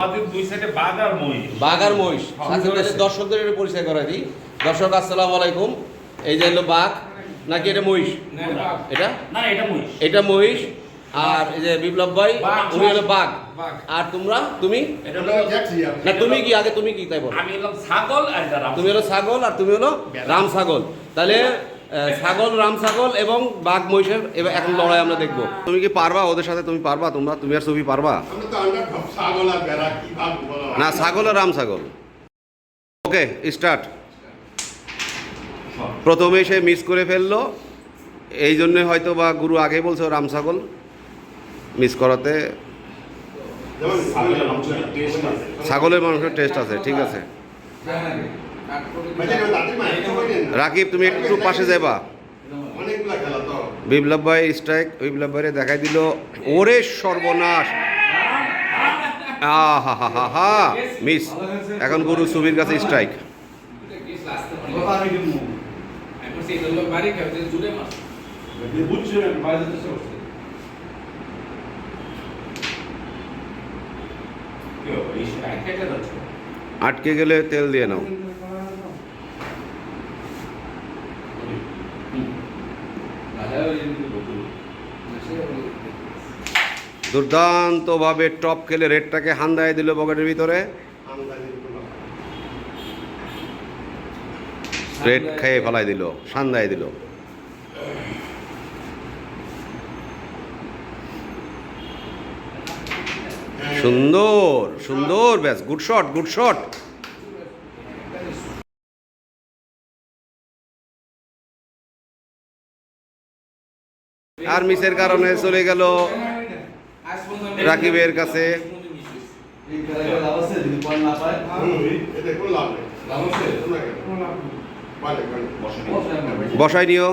বাঘ আর মহিষ। বাঘ আর মহিষ। আচ্ছা দর্শকদের পরিচয় করে দিই। দর্শক আসসালামু আলাইকুম। এই যে হলো বাঘ নাকি এটা মহিষ? এটা এটা? মহিষ। আর এই যে বিপ্লব ভাই। উনি হলো বাঘ। আর তোমরা? তুমি? না তুমি কি? আগে তুমি কি তাই বলো? ছাগল আর তুমি হলো ছাগল আর তুমি হলো রাম ছাগল। তাহলে ছাগল রাম ছাগল এবং বাঘ মহিষের এবার এখন লড়াই আমরা দেখব। তুমি কি পারবা ওদের সাথে? তুমি পারবা? তোমরা তুমি আর ছবি পারবা? না ছাগল আর রাম ছাগল। ওকে স্টার্ট প্রথমে সে মিস করে ফেলল। এই জন্যে হয়তো বা গুরু আগে বলছে রাম ছাগল মিস করাতে। ছাগলের মাংসের টেস্ট আছে ছাগলের মাংসের টেস্ট আছে ঠিক আছে। রাকিব, তুমি একটু পাশে যাবা বিপ্লব ভাই স্ট্রাইক বিপ্লব ভাইরে দেখাই দিল। ওরে সর্বনাশ। হা হা হা মিস এখন গুরু সুবির কাছে স্ট্রাইক আটকে গেলে তেল দিয়ে নাও। দুর্দান্তভাবে টপ খেলে রেডটাকে হান্দায় দিল পকেটের ভিতরে। রেড খেয়ে ফেলাই দিল, সান্দায় দিল। সুন্দর সুন্দর ব্যাস, গুড শট গুড শট। আর মিসের কারণে চলে গেল রাকিবের কাছে। বসাই নিও।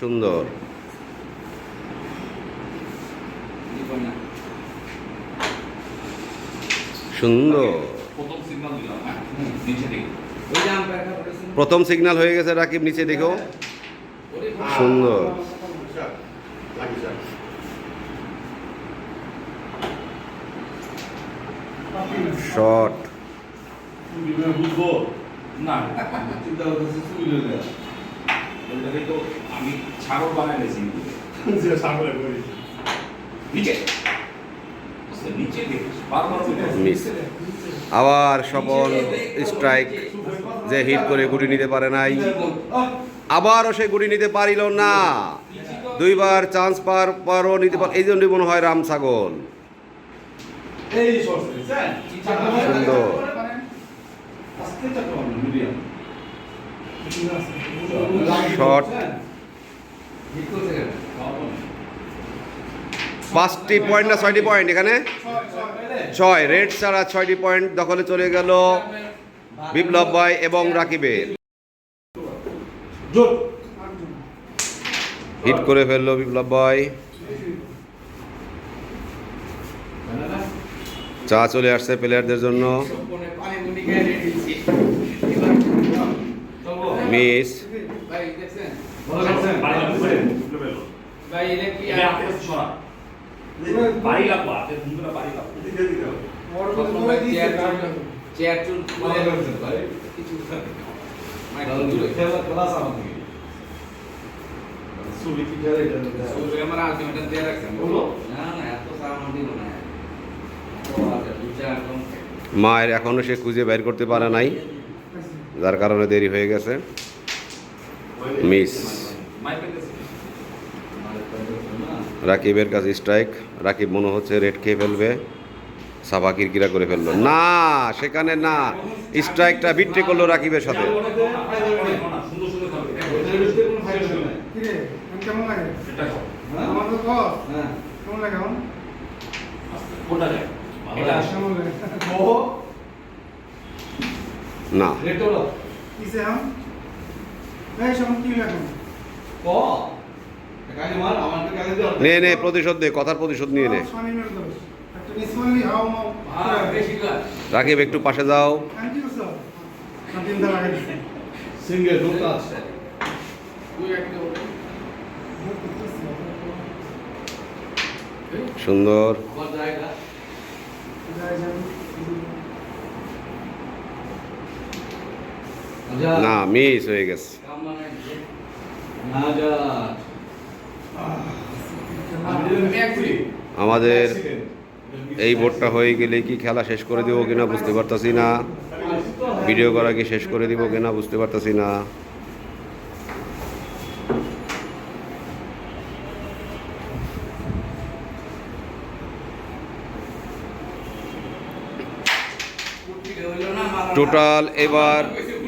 সুন্দর। সুন্দর। প্রথম সিগন্যাল দিলাম হ্যাঁ গেছে রাকিব, নিচে দেখো। সুন্দর। ওইটাকে তো আমি বানাই নিয়েছি নিচে মিস আবার সফল স্ট্রাইক যে হিট করে গুটি নিতে পারে নাই। আবারও সে গুটি নিতে পারিল না। দুইবার চান্স পার পারও নিতে পার এই জন্যই মনে হয় রাম ছাগল। সুন্দর। শট পাঁচটি পয়েন্ট না ছয়টি পয়েন্ট এখানে? ছয় রেড ছাড়া ছয়টি পয়েন্ট দখলে চলে গেল বিপ্লব ভাই এবং রাকিবের। হিট করে ফেলল বিপ্লব ভাই চা চলে আসছে প্লেয়ারদের জন্য মিস মায়ের এখনও সে খুঁজে বের করতে পারে নাই, যার কারণে দেরি হয়ে গেছে। মিস। রাকিবের কাছে স্ট্রাইক রাকিব মনে হচ্ছে রেড খেয়ে ফেলবে। সাফা কিরকিরা করে ফেলল। না, সেখানে না। স্ট্রাইকটা বিট্রে করল রাকিবের সাথে সুন্দর সুন্দর খাবে কিরে কেমন লাগে? এটা খাও। আমার তো কস কেমন লাগে এখন? কোনটা যায় এটা কেমন লাগে? না। কিসে হাম এই সব কি লাগে নে নে প্রতিশোধ কথার প্রতিশোধ নিয়ে নে। মাও। রাকিব একটু পাশে যাও। সুন্দর। না মিস হয়ে গেছে। আমাদের এই বোর্ডটা হয়ে গেলে কি খেলা শেষ করে দেবো কিনা বুঝতে পারতাছি না। ভিডিও করা কি শেষ করে দিব কিনা বুঝতে পারতাছি না। টোটাল এবার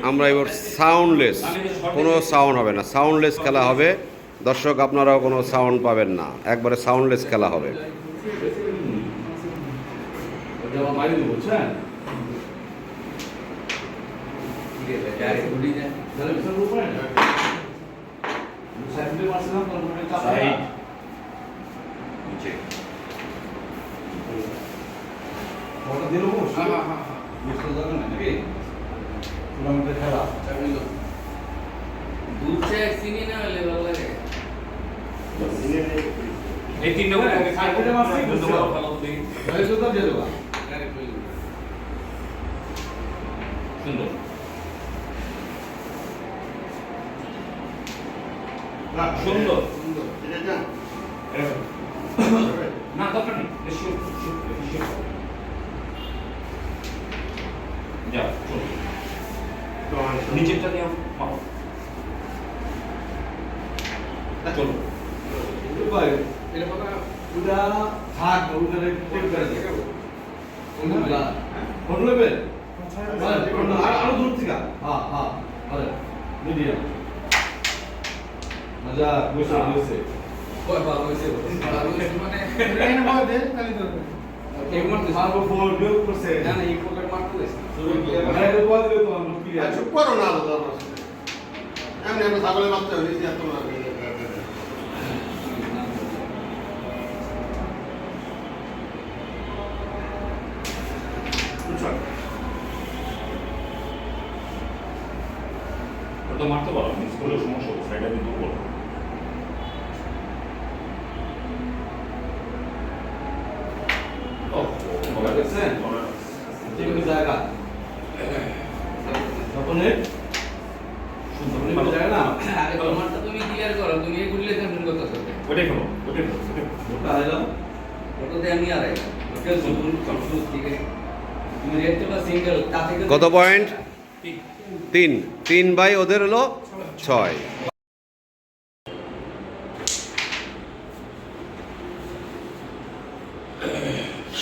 আমরা এবার সাউন্ডলেস কোনো সাউন্ড হবে না। সাউন্ডলেস খেলা হবে। দর্শক, আপনারাও কোনো সাউন্ড পাবেন না। একবারে সাউন্ডলেস খেলা হবে। সাইড নিচে এই তিন নম্বর সাইডে মারছি, বুঝছ? সুন্দর সুন্দর না দরকার নেই। বেশি বেশি যা নিচেরটা নিয়ে মারো চলো আরও দূর থেকে হ্যাঁ হ্যাঁ আরে মিডিয়াম মজা বসে বসে এখানে বলে দে, তাহলে তো হবে। মারবো ফোর বিয়োগ করছে তো আমরা কি আছে চুপ করো না দাদা এমনি আমরা ছাগলের বাচ্চা হয়েছি এত না ওটা মারতে মিস সমস্যা সাইডে কিন্তু বলো ও বলা গেছে? ঠিক জায়গা তপনে সুন্দর জায়গা না তুমি ক্লিয়ার করো তুমি এগুলি কন্ট্রোল করতে হবে ওটাই খেলো ওটাই খেলো ওটাই খেলো। ওটা হলো ওটাতে আমি আর ওটা জুন কন্ট্রোল ঠিক আছে তুমি রেড বা সিঙ্গেল তা থেকে কত পয়েন্ট তিন। তিন। বাই ওদের হলো ছয়।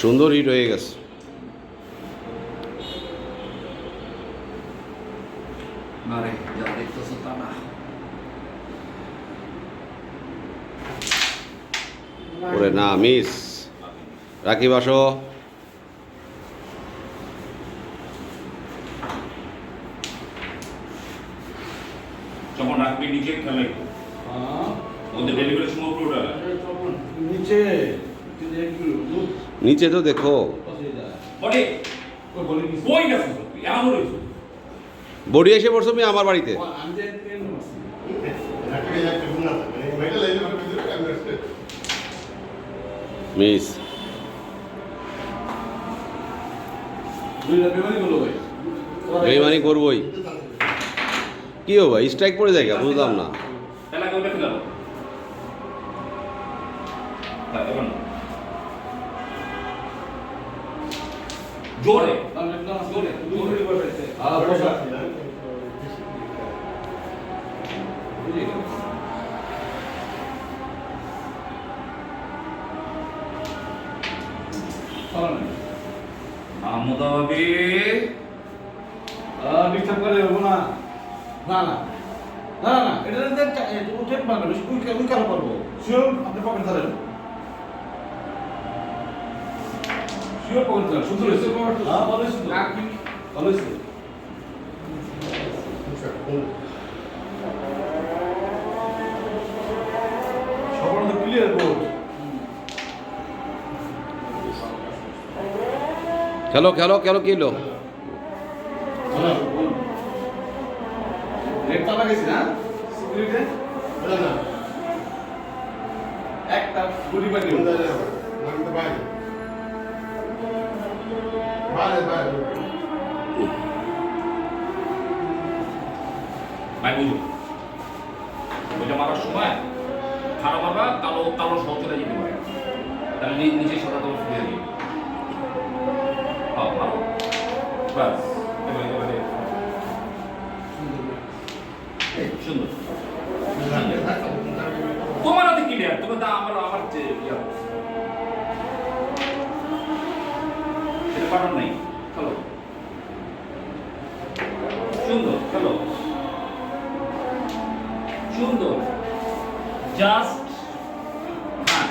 সুন্দর হিট হয়ে গেছে। ওরে না মিস রাকিব আসো। যখন রাখবি নিচে খেলা একটু হ্যাঁ। ওদের ডেলিভারি সময় উঠাবে। নিচে কিন্তু একটু নিচে তো দেখো। বডি? এসে পড়ছো তুমি আমার বাড়িতে? মিস। দুইটা বেমানি করবই। কি হো ভাই? স্ট্রাইক পড়ে যায় বুঝলাম না। খেলাবো হ্যাঁ। জোরে। হবে ডিস্টার্ব করে না। না না। না না এটা উঠে উই কেন পারব। শিওর আপনি পকেট ধরেন। শিওর পকেট ধরেন হ্যাঁ ভালো সবার তো ক্লিয়ার বোর্ড খেলো খেলো খেলো কি হলো? সিকিউরিটি একটা গুড়ি বাড়ি বাইরে। বাইরে ভাই ওইটা মারার সময় খারাপ মারবা কালো কালো সহ চলে যেতে পারে। তাহলে নি- সাদা তোমার ফিরে দিবে হ্যাঁ ব্যাস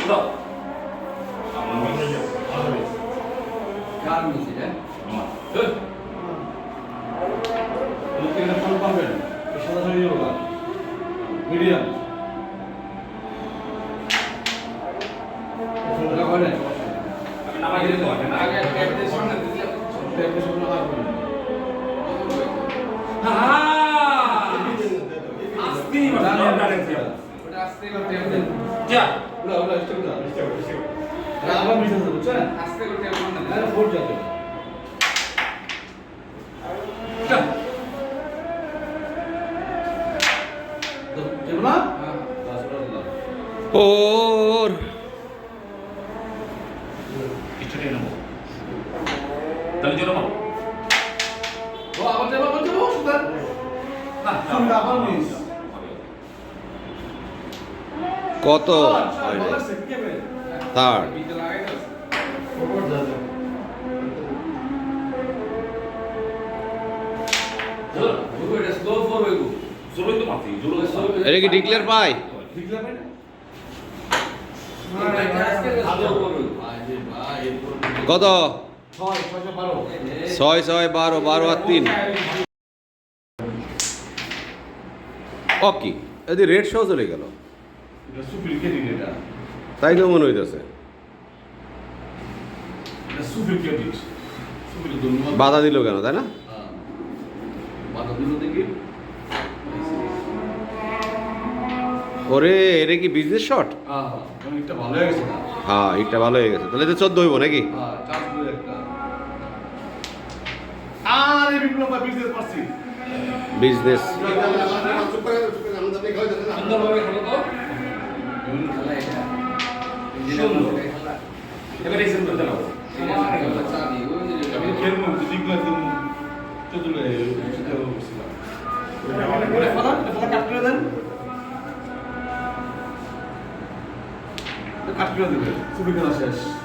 হ্যাঁ উড়াও আমার মনে হয় কার মিছে রে আমার good. লোকে এখানে ফল পাবেন এই সাদা শাড়ি ওগুলা মিডিয়াম ওটা যা। ওটা ওটা স্টেপ দাও এটা আবার মিশে যাবে বুঝছেন আস্তে করে টেপ দেন এটা ফোর যাবে। না হ্যাঁ। ওর। কিছুটা নেব। তাহলে জোরে মারো ও আবার দেব আবার দেব সুদার না আবার মিস। কত? লাগছে কি হবে থার্ড। এটা কি ডিক্লেয়ার পাই? কত? ছয় ছয় বারো বারো আর তিন। অকি এদি রেড শো চলে গেল এটা সুপির কেডিং এটা তাই তো মনে হইতেছে বাধা দিল কেন তাই না? হ্যাঁ। ওরে এটা কি বিজনেস শট হ্যাঁ ভালো হয়ে গেছে হ্যাঁ এটা ভালো হয়ে গেছে। তাহলে তো চোদ্দ হইব নাকি? বিজনেস করে দেবে সুপির খেলা শেষ।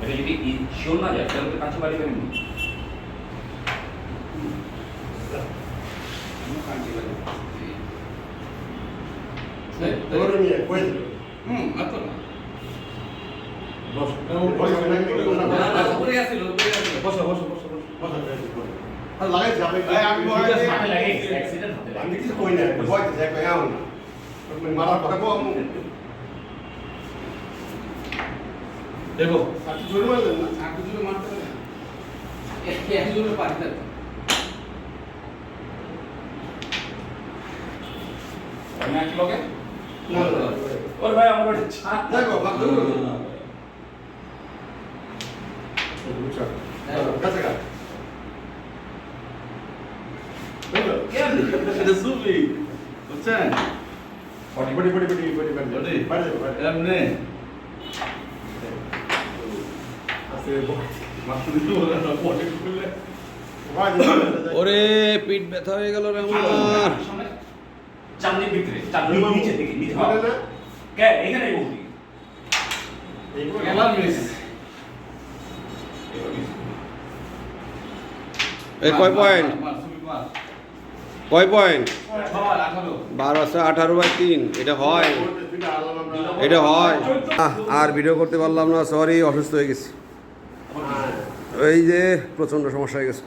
এটা যদি শিওর না যায় তাহলে তো কাছে বাড়ি পাবেন তোমরা নিয়ে কই দিল হুম আতো না বস বস না কি তোমরা না না উপরে আছিল উপরে আছিল বসো বসো বসো বসো বস আর লাগাইছি আপনি এই, আমি বলে দিছি। হাতে লাগে অ্যাক্সিডেন্ট হতে আমি লাগে কিছু কই না ভয় দিছে কই আও না তুমি মারার পরে বউ আমি দেখো আর জোরে মারলেন না আগে জুড়ে মারতে না এক জুড়ে পারতে আমি একই লগে না না ওর ভাই আমার ওটা চা দেখো ভাগ করো। না ওরে পিঠ ব্যথা হয়ে গেল রে আমার। চাঁদনির ভিতরে চাঁদনির নিচে দিকে নিচে। হবে কে এখানে মিস এই কয় পয়েন্ট? কয় পয়েন্ট? ছয় আঠারো। বাই তিন এটা হয়। এটা হয়। আহ, আর ভিডিও করতে পারলাম না সরি অসুস্থ হয়ে গেছি। এই যে প্রচণ্ড সমস্যা হয়ে গেছে।